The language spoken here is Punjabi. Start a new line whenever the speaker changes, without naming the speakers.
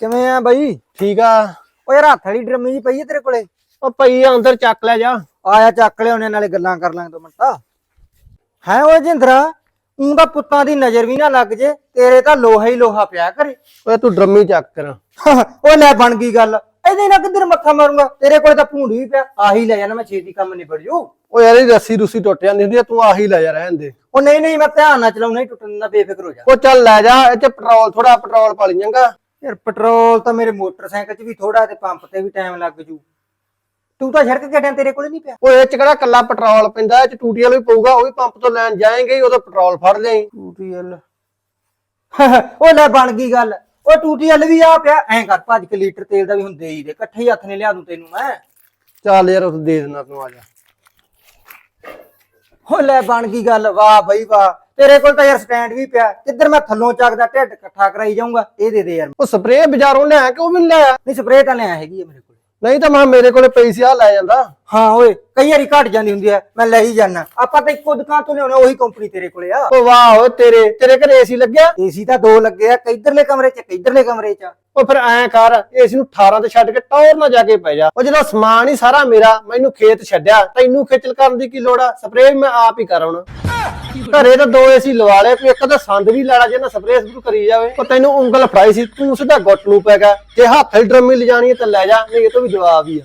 ਕਿਵੇਂ ਆ ਬਾਈ?
ਠੀਕ ਆ।
ਓ ਯਾਰ ਹੱਥ ਵਾਲੀ ਡਰਮੀ ਜੀ ਪਈ ਹੈ ਤੇਰੇ ਕੋਲੇ।
ਉਹ ਪਈ ਆ ਅੰਦਰ ਚੱਕ ਲੈ ਜਾ।
ਆਇਆ ਚੱਕ ਲਿਆਉਣੇ ਨਾਲੇ ਗੱਲਾਂ ਕਰ ਲਾਂਗੇ ਦੋ ਮਿੰਟ। ਹੈ ਓਏ ਜਿੰਦਰਾ ਊਂ ਦਾ ਪੁੱਤਾਂ ਦੀ ਨਜ਼ਰ ਵੀ ਨਾ ਲੱਗ ਜੇ ਤੇਰੇ ਤਾਂ ਲੋਹਾ ਹੀ ਲੋਹਾ ਪਿਆ ਕਰੇ
ਓਏ ਤੂੰ ਡਰਮੀ ਚੱਕ ਕਰ।
ਓ ਲੈ ਬਣ ਗਈ ਗੱਲ। ਇਹਦੇ ਨਾਲ ਕਿੱਧਰ ਮੱਥਾ ਮਾਰੂੰਗਾ? ਤੇਰੇ ਕੋਲੇ ਤਾਂ ਭੂੰਡ ਵੀ ਪਿਆ। ਆਹੀ ਲੈ ਜਾਣਾ ਮੈਂ ਛੇਤੀ ਕੰਮ ਨਿਬੜ ਜੂ
ਓ ਯਾਰ ਇਹ ਰੱਸੀ ਰੁੱਸੀ ਟੁੱਟ ਜਾਂਦੀ ਹੁੰਦੀ ਆ ਤੂੰ ਆਹੀ ਲੈ ਜਾ ਰਹਿਣ ਦੇ।
ਉਹ ਨਹੀਂ ਨਹੀਂ ਮੈਂ ਧਿਆਨ ਨਾਲ ਚਲਾਉਣਾ ਹੀ ਟੁੱਟਣ ਦਾ ਬੇਫਿਕਰ ਹੋ ਜਾ।
ਉਹ ਚੱਲ ਲੈ ਜਾ ਇਹ ਚ ਪੈਟਰੋਲ ਥੋੜਾ ਪੈਟਰੋਲ ਪਾ ਲਈ ਜਾਂਗਾ
ਯਾਰ ਪੈਟਰੋਲ ਤਾਂ ਮੇਰੇ ਮੋਟਰਸਾਈਕਲ 'ਚ ਵੀ ਥੋੜਾ ਤੇ ਪੰਪ ਤੇ ਵੀ ਟਾਈਮ ਲੱਗ ਜੂ। ਤੂੰ ਤਾਂ ਸੜਕ ਕੱਢਿਆ ਤੇਰੇ ਕੋਲੇ ਨਹੀਂ ਪਿਆ।
ਓਏ ਇਹ ਚ ਕਿਹੜਾ ਕੱਲਾ ਪੈਟਰੋਲ ਪੈਂਦਾ ਇਹ ਚ ਟੂਟੀ ਵਾਲਾ ਵੀ ਪਊਗਾ ਉਹ ਵੀ ਪੰਪ ਤੋਂ ਲੈਣ ਜਾਏਂਗੇ ਉਦੋਂ ਪੈਟਰੋਲ ਫੜ ਲਈ
ਟੂਟੀਐਲ ਉਹ ਲੈ ਬਣ ਗਈ ਗੱਲ। ਉਹ ਟੂਟੀਐਲ ਵੀ ਆ ਪਿਆ। ਐਂ ਕਰ ਭੱਜ ਕੇ ਲੀਟਰ ਤੇਲ ਦਾ ਵੀ ਹੁੰਦੇ ਹੀ ਦੇ। ਇਕੱਠੇ ਹੀ ਹੱਥ ਨੇ ਲਿਆ ਦੂੰ ਤੈਨੂੰ ਮੈਂ।
ਚੱਲ ਯਾਰ ਉਸ ਦੇ ਦੇਣਾ ਤੂੰ ਆ ਜਾ।
ਉਹ ਲੈ ਬਣ ਗਈ ਗੱਲ। ਵਾਹ ਬਈ ਵਾਹ। ਤੇਰੇ ਕੋਲ ਤਾਂ ਯਾਰ ਸਟੈਂਡ ਵੀ ਪਿਆ ਕਿੱਧਰ ਮੈਂ ਥੱਲੋਂ ਚੱਕਦਾ ਢਿੱਡ ਇਕੱਠਾ ਕਰਾਈ ਜਾਊਂਗਾ ਇਹ ਦੇ ਦੇ ਯਾਰ
ਉਹ ਸਪਰੇਅ ਬਾਜ਼ਾਰੋਂ ਲਿਆ ਕਿ ਉਹ ਵੀ ਨੀ ਲਿਆ
ਨਹੀਂ ਸਪਰੇਅ ਤਾਂ ਲਿਆ ਹੈਗੀ ਆ ਮੇਰੇ ਕੋਲ।
ਨਹੀਂ ਤਾਂ ਮੈਂ ਮੇਰੇ ਕੋਲੇ ਪਈ ਸੀ ਆ ਲੈ ਜਾਂਦਾ।
ਹਾਂ ਓਏ ਕਈ ਵਾਰੀ ਘਟ ਜਾਂਦੀ ਹੁੰਦੀ ਆ ਮੈਂ ਲੈ ਹੀ ਜਾਣਾ ਆਪਾਂ ਤਾਂ ਇੱਕੋ ਦੁਕਾਨ ਤੋਂ ਲਿਆਉਣਾ ਉਹੀ ਕੰਪਨੀ ਤੇਰੇ ਕੋਲੇ ਆ।
ਓ ਵਾਹ ਓਏ ਤੇਰੇ ਤੇਰੇ ਘਰੇ ਏਸੀ ਲੱਗਿਆ?
ਏਸੀ ਤਾਂ ਦੋ ਲੱਗੇ ਆ ਕਿੱਧਰਲੇ ਕਮਰੇ 'ਚ ਕਿੱਧਰਲੇ ਕਮਰੇ 'ਚ।
ਉਹ ਫਿਰ ਐਂ ਕਰ ਏਸੀ ਨੂੰ 18 ਤੇ ਛੱਡ ਕੇ ਟੌਰ ਨਾ ਜਾ ਕੇ ਪੈ ਜਾ। ਉਹ ਜਦੋਂ ਸਮਾਨ ਹੀ ਸਾਰਾ ਮੇਰਾ ਮੈਨੂੰ ਖੇਤ ਛੱਡਿਆ ਤੈਨੂੰ ਖੇਚਲ ਕਰਨ ਦੀ ਕੀ ਲੋੜ ਆ? ਸਪਰੇਅ ਮੈਂ ਆਪ ਹੀ ਕਰਾਉਣਾ। ਘਰੇ ਤਾਂ ਦੋ ਏਸੀ ਲਵਾ ਲਏ ਕੋਈ ਇੱਕ ਤਾਂ ਸੰਦ ਵੀ ਲੈਣਾ ਜੇ ਨਾ ਸਪਰੇਅ ਸ਼ੁਰੂ ਕਰੀ ਜਾਵੇ। ਉਹ ਤੈਨੂੰ ਉਂਗਲ ਫੜਾਈ ਸੀ ਤੂੰ ਸਿੱਧਾ ਗੁੱਟ ਨੂੰ ਪੈ ਗਿਆ। ਜੇ ਹੱਥ ਹੀ ਡਰਮੀ ਲਿਜਾਣੀ ਹੈ ਤਾਂ ਲੈ ਜਾ ਨਹੀਂ ਇਹ ਤੋਂ ਵੀ ਜਵਾਬ ਹੀ ਆ।